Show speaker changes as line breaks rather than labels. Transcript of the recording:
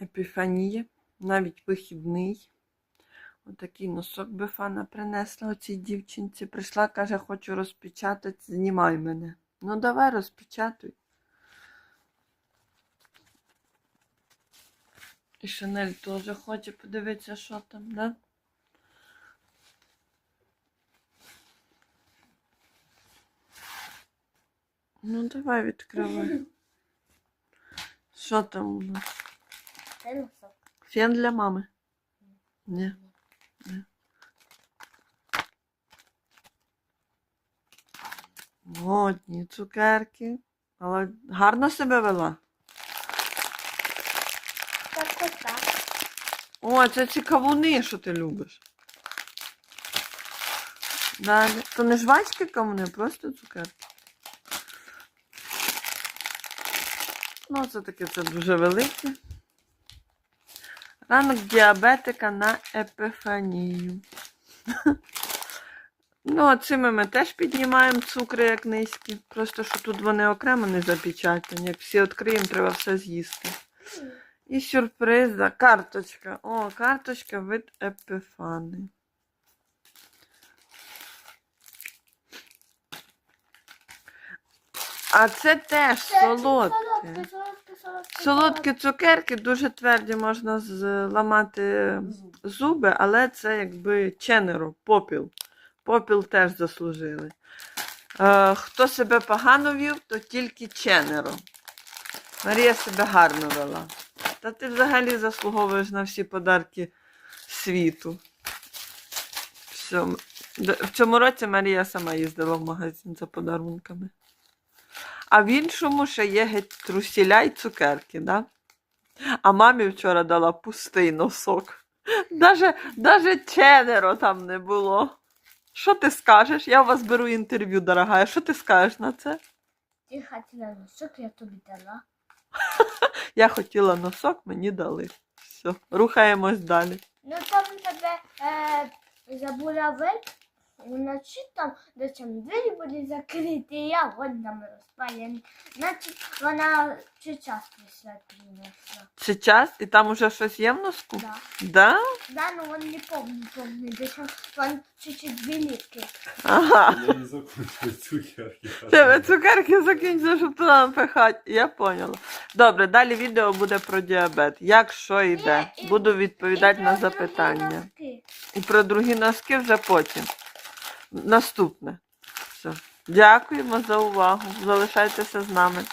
Епіфанії, навіть вихідний. Отакий носок Бефана принесла оцій дівчинці. Прийшла, каже, хочу розпечатати, знімай мене. Ну давай розпечатуй. І Шанель теж хоче подивитися, що там, да? Ну, давай відкривай. Що там у нас?
Носок.
Фен для мами? Ні. Ні. Модні цукерки. Але гарно себе вела.
Так, так.
О, це ці кавуни, що ти любиш. Далі. То не жвачки кавуни, просто цукерки. Ну, це таке це дуже велике. Ранок діабетика на епифанію. Ну, а цими ми теж піднімаємо цукри як низькі. Просто що тут вони окремо не запечатані. Як всі відкриємо, треба все з'їсти. І сюрприз, да, карточка. О, карточка від Епіфани. А це теж
Це
солодке. Солодкі цукерки дуже тверді можна зламати зуби, але це якби ченеро, попіл. Попіл теж заслужили. Е, хто себе погано вів, то тільки ченеро. Марія себе гарно вела. Та ти взагалі заслуговуєш на всі подарки світу. В цьому році Марія сама їздила в магазин за подарунками. А в іншому ще є геть трусіля й цукерки, да? А мамі вчора дала пустий носок. Даже, даже ченеро там не було. Що ти скажеш? Я у вас беру інтерв'ю, дорогая. Що ти скажеш на це?
Ти хотіла носок, я тобі дала.
Я хотіла носок, мені дали. Все, рухаємось далі.
Ну там тебе е, забула вид, вночі там, де там двері були закриті, і я годнами розпаяні. Значить, вона чи час прийшла принесла.
Це час, і там уже щось є в носку?
Да.
Да?
Да, ну он не помню, помню, де там вон чуть-чуть великий.
Ага.
Я не закончил цукерки.
Тебе цукерки закінчили, щоб туди напихати. Я поняла. Добре, далі відео буде про діабет. Як що йде?
І- і-
Буду відповідати
І
на
про другі
запитання.
носки.
І про другі носки вже потім наступне. Все. Дякуємо за увагу. Залишайтеся з нами.